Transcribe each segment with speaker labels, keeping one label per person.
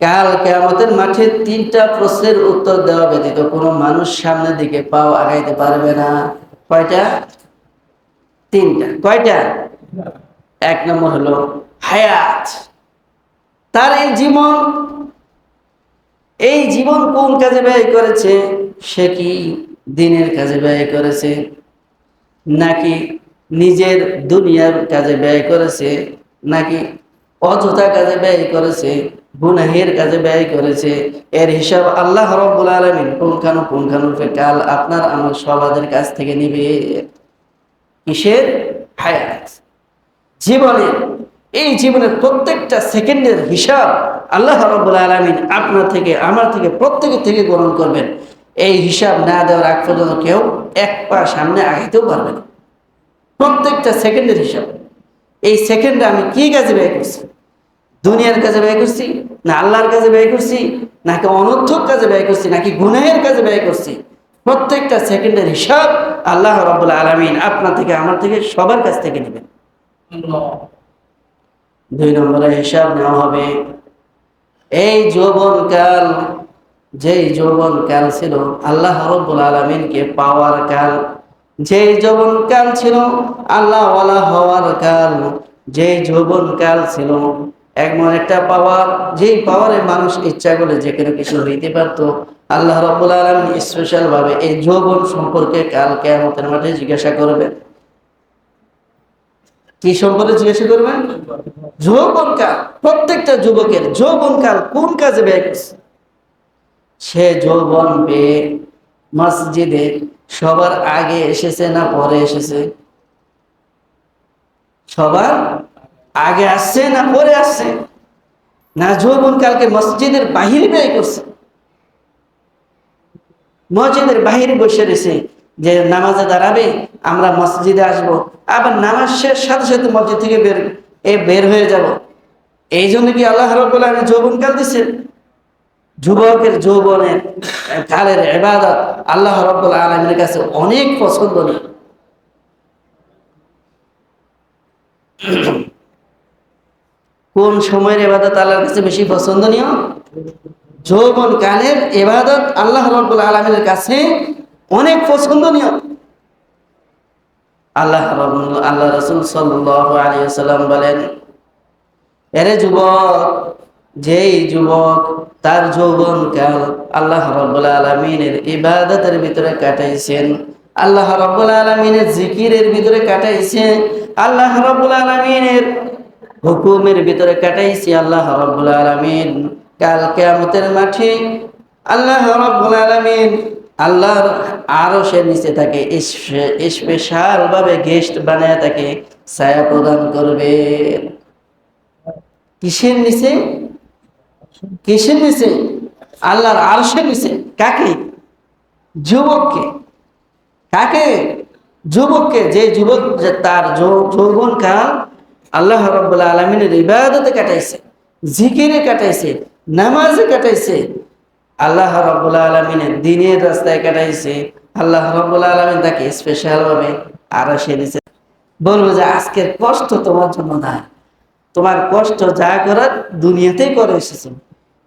Speaker 1: কাল কেয়ামতের মাঠে তিনটা প্রশ্নের উত্তর দেওয়া ব্যতীত কোনো মানুষ সামনের দিকে পাও আগাইতে পারবে না। কয়টা? তিনটা। কয়টা? এক নম্বর হলো হায়াত। তার এই জীবন এই জীবন কোন কাজে ব্যয় করেছে? সে কি দিনের কাজে ব্যয় করেছে? নাকি নিজের দুনিয়ার কাজে ব্যয় করেছে? নাকি অযথা কাজে ব্যয় করেছে? গুনাহের কাজে ব্যয় করেছে। এর হিসাব আল্লাহ রব্বুল আলমিন পুঙ্খানু পুঙ্খানুরূপে কাল আপনার আমার সবাদের কাছ থেকে নিবে। কিসের? হায়াত। জীবনের এই জীবনের প্রত্যেকটা সেকেন্ডের হিসাব আল্লাহ রব্বুল আলমিন আপনার থেকে, আমার থেকে, প্রত্যেকের থেকে গ্রহণ করবেন। এই হিসাব না দেওয়ার আগ পর্যন্ত কেউ এক পা সামনে আগাইতেও পারবে না। প্রত্যেকটা সেকেন্ডের হিসাব। এই সেকেন্ডে আমি কি কাজে ব্যয় করছি? দুনিয়ার কাজে ব্যয় করছি, না আল্লাহর কাজে ব্যয় করছি, নাকি অনর্থক কাজে ব্যয় করছি, নাকি গুনাহের কাজে ব্যয় করছি। প্রত্যেকটা সেকেন্ডের হিসাব আল্লাহ রব্বুল আলমিন আপনার থেকে, আমার থেকে, সবার কাছ থেকে নেবেন। দুই নম্বরে হিসাব নেওয়া হবে, এই যৌবনকাল যেই যৌবনকাল ছিল আল্লাহ রব্বুল আলমিনকে পাওয়ার কাল, যেই যৌবনকাল ছিল আল্লাহ ওয়ালা হওয়ার কাল, যেই যৌবনকাল ছিল এমন একটা পাওয়ার, যেই পাওয়ারে মানুষ ইচ্ছা করে যে কোনো কিছু হইতে পারতো। আল্লাহ রব্বুল আলমিন স্পেশাল ভাবে এই যৌবন সম্পর্কে কাল কেয়ামতের মাঠে জিজ্ঞাসা করবেন। কি সম্পর্কে জিজ্ঞাসা করবেন? যৌবনকাল প্রত্যেকটা যুবকের যৌবনকাল কোন কাজে ব্যয় সে যৌবন পেয়ে মসজিদে সবার আগে এসেছে না পরে এসেছে? সবার আগে আসছে না পরে আসছে? না যৌবনকালকে মসজিদের বাহিরে ব্যয় করছে? মসজিদের বাহিরে বসে রয়েছে যে নামাজে দাঁড়াবে, আমরা মসজিদে আসব। আবার নামাজ শেষ, সাথে সাথে মসজিদ থেকে বের, এ বের হয়ে যাব। এই জন্য কি আল্লাহ রব্বুল যৌবন কাল দিচ্ছেন যুবকের যৌবনের কালের এবাদত আল্লাহ রব্বুল আলমীর কাছে অনেক পছন্দনীয়। কোন সময়ের এবাদত আল্লাহর কাছে বেশি পছন্দনীয়? যৌবন কালের এবাদত আল্লাহ রব্বুল আলমীর কাছে অনেক পছন্দনীয়। আল্লাহ আল্লাহ রসুল সাল্লাম বলেন, এরে যুবক, যেই যুবক তার যৌবন কাল আল্লাহ রব্বুল আলমিনের ইবাদতের ভিতরে কাটাইছেন, আল্লাহ রব্বুল আলমিনের জিকিরের ভিতরে কাটাইছে, আল্লাহ রব্বুল আলমিনের হুকুমের ভিতরে কাটাইছি আল্লাহ রব্বুল আলমিন। কাল কেয়ামতের মাঠে আল্লাহ রব্বুল আলমিন আল্লাহর আরও সে নিচে থাকে স্পেশাল ভাবে গেস্ট বানায় তাকে ছায়া প্রদান করবে। কিসের নিচে? কিসের নিচে? আল্লাহর আরশের নিচে। কাকে? যুবককে। কাকে? যুবককে। যে যুবক তার যৌবন কাল আল্লাহ রব্বুল্লা আলমিনের ইবাদতে কাটাইছে, জিকিরে কাটাইছে, নামাজে কাটাইছে। আল্লাহ রব্বুল্লা আলমিনের দিনের রাস্তায় কাটাইছে। আল্লাহ রব্বুল্লা আলমিন তাকে স্পেশাল ভাবে আরও সে নিচে বলব যে আজকের কষ্ট তোমার জন্য না। তোমার কষ্ট যা করার দুনিয়াতেই করে এসেছ।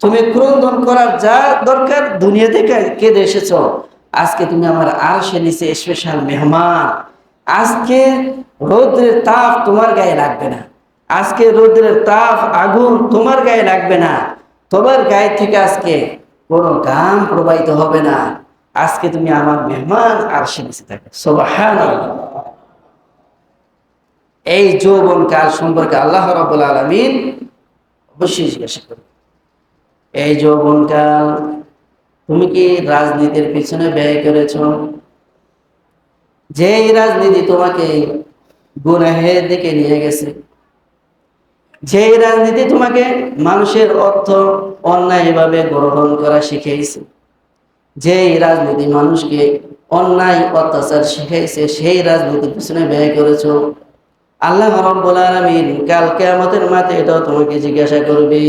Speaker 1: তুমি ক্রন্দন করার যা দরকার দুনিয়াতে কেঁদে এসেছ। আজকে তুমি আমার আর সে নিচে স্পেশাল মেহমান। আজকে রৌদ্রের তাপ তোমার গায়ে লাগবে না। আজকে রৌদ্রের তাপ, আগুন তোমার গায়ে লাগবে না। তোমার গায়ে থেকে আজকে কোনো গান প্রবাহিত হবে না। আজকে তুমি আমার মেহমান আর সে নিচে থাকবে। সুবহানাল্লাহ। এই যৌবন কাল সম্পর্কে আল্লাহ রাব্বুল আলামিন অবশ্যই জিজ্ঞাসা করবে। এই যৌবন কাল তুমি কি রাজনীতির পিছনে ব্যয় করেছ? যেই রাজনীতি তোমাকে গুনাহের দিকে নিয়ে গেছে, যেই রাজনীতি তোমাকে মানুষের অর্থ অন্যায়ভাবে গ্রহণ করা শিখিয়েছে, যেই রাজনীতি মানুষকে অন্যায় অত্যাচার শিখাইছে সেই রাজনীতির পিছনে ব্যয় করেছ। আল্লাহ রব্বুল আলামিন কাল কিয়ামতের মাঠে এটাও তোমাকে জিজ্ঞাসা করবে।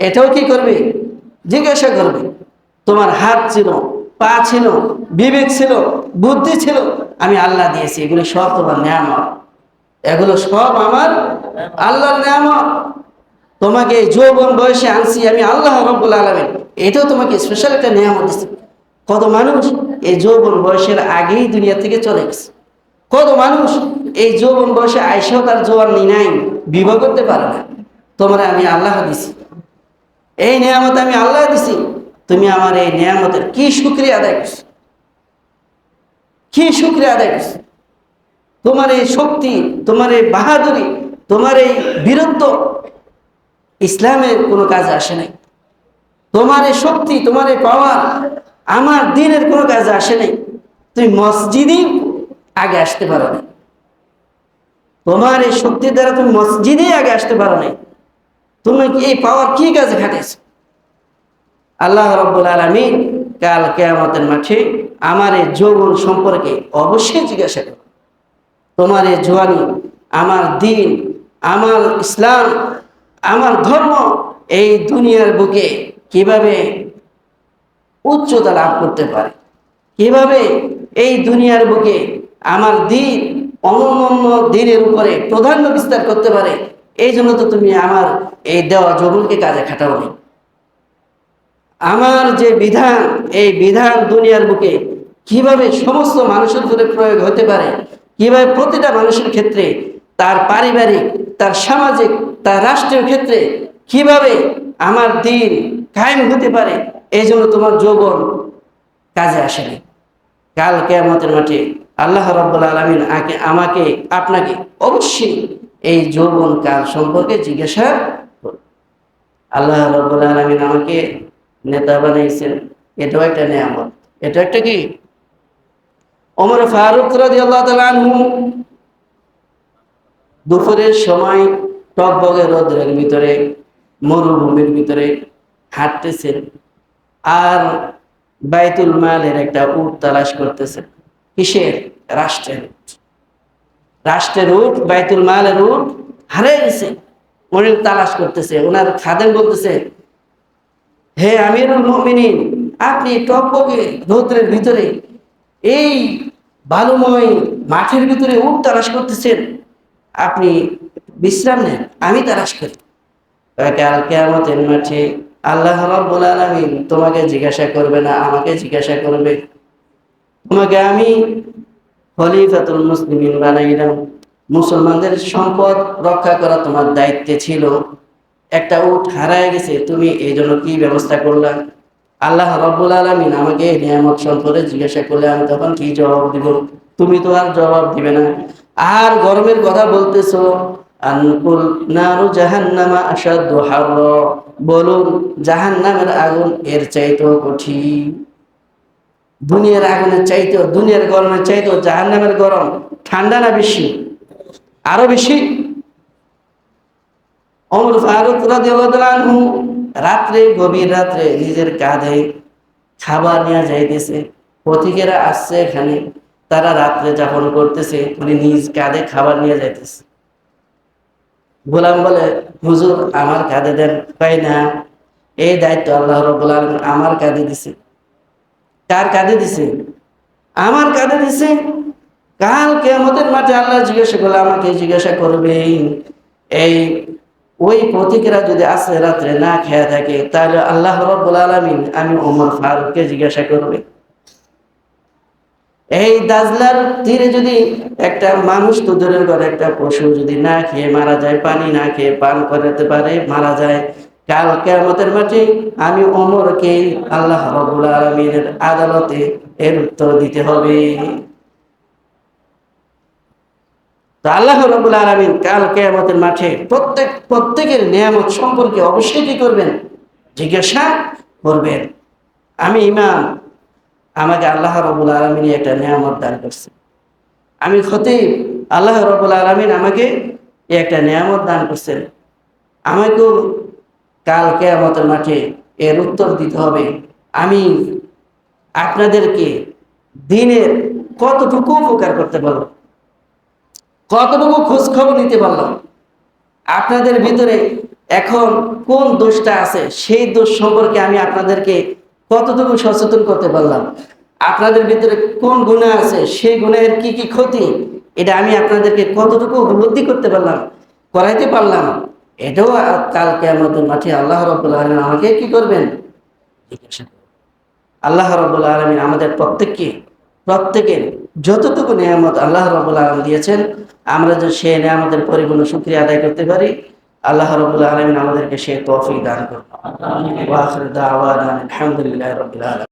Speaker 1: এটাও কি করবে? জিজ্ঞাসা করবে। তোমার হাত ছিল পা ছিল, বিবেক ছিল, বুদ্ধি ছিল, আমি আল্লাহ দিয়েছি। এগুলো সব তোমার নিয়ামত। এগুলো সব আমার আল্লাহর নিয়ামত। তোমাকে এই যৌবন বয়সে আনছি আমি আল্লাহ রব্বুল আলমেন। এটাও তোমাকে স্পেশাল একটা নিয়ামত দিচ্ছে কত মানুষ এই যৌবন বয়সের আগেই দুনিয়া থেকে চলে গেছে। কত মানুষ এই যৌবন বয়সে আইসাও তার জোয়ার নি নাই, বিবাহ করতে পারে না। তোমরা আমি আল্লাহ দিছি। এই নিয়ামত আমি আল্লাহ দিছি। তুমি আমার এই নিয়ামতের কি শুক্রিয়া আদায় করছ? কি শুক্রিয়া আদায় তোমার এই শক্তি, তোমার এই বাহাদুরি, তোমার এই বীরত্ব ইসলামের কোনো কাজে আসে নাই। তোমার এই শক্তি, তোমার এই পাওয়ার আমার দিনের কোনো কাজে আসে নাই। তুমি মসজিদই আগে আসতে পারো না তোমার এই শক্তির দ্বারা তুমি মসজিদে আগে আসতে পারো নাই। তুমি এই পাওয়ার কি কাজে খাটাইছো? আল্লাহ রব্বুল আলমী কাল কেয়ামতের মাঠে আমার এই যৌবন সম্পর্কে অবশ্যই জিজ্ঞাসা করো তোমার এই জোয়ানি, আমার দিন, আমার ইসলাম, আমার ধর্ম এই দুনিয়ার বুকে কীভাবে উচ্চতা লাভ করতে পারে? কীভাবে এই দুনিয়ার বুকে আমার দিন অনন্য দিনের উপরে প্রাধান্য বিস্তার করতে পারে? এই জন্য তো তুমি আমার এই দেওয়া যৌবনকে কাজে খাটাওনি আমার যে বিধান, এই বিধান দুনিয়ার বুকে কীভাবে সমস্ত মানুষের উপরে প্রয়োগ হতে পারে, কীভাবে প্রতিটা মানুষের ক্ষেত্রে, তার পারিবারিক, তার সামাজিক, তার রাষ্ট্রীয় ক্ষেত্রে কীভাবে আমার দিন কায়েম হতে পারে, এই জন্য তোমার যৌবন কাজে আসেনি কাল কেয়ামতের মাঠে আল্লাহ রব্বুল আলমিন আগে আমাকে, আপনাকে অবশ্যই এই যৌবন কাল সম্পর্কে জিজ্ঞাসা। আল্লাহ রব্বুল আলমিন আমাকে নেতা বানিয়েছেন। এটাও একটা নিয়ামত। এটা একটা কি? ওমর ফারুক রাজি আল্লাহ আনহু দুপুরের সময় টকবগে রোদ্রের ভিতরে, মরুভূমির ভিতরে হাঁটতেছেন আর বাইতুল মালের একটা উট তালাশ করতেছেন। কিসের? রাষ্ট্রের উট। রাষ্ট্রের উট, বাইতুল মালের উট হারিয়ে গেছে উনি তালাশ করতেছে ওনার খাদেম বলতেছে হে আমিরুল মুমিনিন, আপনি টকবগে রৌদ্রের ভিতরে, এই বালুময় মাঠের ভিতরে উট তালাশ করতেছেন, আপনি বিশ্রাম নেন, আমি তালাশ করি। কাল কেয়ামতের মাঠে আল্লাহ রাব্বুল আলামিন তোমাকে জিজ্ঞাসা করবে না, আমাকে জিজ্ঞাসা করবে। তোমাকে আমি খলিফাতুল মুসলিমিন বানাইলাম। মুসলমানদের সম্পদ রক্ষা করা তোমার দায়িত্বে ছিল। একটা উট হারায় গেছে, তুমি এই জন্য কি ব্যবস্থা করলা? আল্লাহ রব্বুল আলমিন আমাকে এই নিয়ামত সম্পর্কে জিজ্ঞাসা করলে আমি তখন কি জবাব দিব? তুমি তো আর জবাব দিবে না। আর গরমের কথা বলতেছো, আনকুল নারু জাহান্নামা আসাদু হার বলুন, জাহান্নামের আগুন এর চাইতেও কঠিন। দুনিয়ার আগুনের চাইতেও, দুনিয়ার গরমের চাইতেও জাহান্নামের গরম ঠান্ডা না বেশি? আরও বেশি? অমর ফারুক রাদিয়াল্লাহু রাত্রে, গভীর রাত্রে নিজের কাঁধে খাবার নিয়ে যাইতেছে। পথিকেরা আসছে এখানে, তারা রাত্রে যাপন করতেছে, উনি নিজ কাঁধে খাবার নিয়ে যাইতেছে। গোলাম বলে, হুজুর, আমার কাঁধে দেন? পাই না, এই দায়িত্ব আল্লাহ আলামিন আমার কাঁধে দিছে। কার কাঁধে দিছে? আমার কাঁধে দিছে। কাল কেমতের মাঠে আল্লাহ জিজ্ঞাসা করলে আমাকে জিজ্ঞাসা করবে এই ওই প্রতীকেরা যদি আসে রাত্রে না খেয়ে থাকে, তাহলে আল্লাহ রব্বুল আলমিন আমি ওমর ফারুককে জিজ্ঞাসা করবে। এই দাজলার তীরে যদি একটা মানুষ তো দূরের ঘরে একটা পশু যদি না খেয়ে মারা যায়, পানি না খেয়ে পান করাতে পারে, মারা যায়, কাল কেয়ামতের মাঠে আমি ওমরকে আল্লাহ রব্বুল আলমিনের আদালতে এর উত্তর দিতে হবে। তো আল্লাহ রবুল আলমিন কাল কেয়ামতের মাঠে প্রত্যেক, প্রত্যেকের নিয়ামত সম্পর্কে অবশ্যই কি করবেন? জিজ্ঞাসা করবেন। আমি ইমাম, আমাকে আল্লাহ রবুল আলমিন একটা নিয়ামত দান করছে। আমি খতিব, আল্লাহ রবুল আলমিন আমাকে একটা নিয়ামত দান করছেন। আমাকেও কাল কেয়ামতের মাঠে এর উত্তর দিতে হবে। আমি আপনাদেরকে দিনের কতটুকু উপকার করতে পারব? কতটুকু খোঁজ খবর নিতে পারলাম? আপনাদের ভিতরে এখন কোন দোষটা আছে? সেই দোষ সম্পর্কে আমি আপনাদেরকে কতটুকু সচেতন করতে পারলাম? আপনাদের ভিতরে কোন গুণা আছে? সেই গুণের কি কি ক্ষতি? এটা আমি আপনাদেরকে কতটুকু উপলব্ধি করতে পারলাম, করাইতে পারলাম, এটাও কালকে আমাদের মাঠে আল্লাহ রব্বুল আলমিন আমাকে কি করবেন। আল্লাহ রব্বুল আলমিন আমাদের প্রত্যেককে, প্রত্যেকের যতটুকু নিয়ামত আল্লাহ রব্বুল আলম দিয়েছেন আমরা যে সে আমাদের পরিপূর্ণ শুক্রিয়া আদায় করতে পারি। আল্লাহ রবুল্লা আলমিন আমাদেরকে সে তফিক দান করুন। আলহামদুলিল্লাহ আলামিন।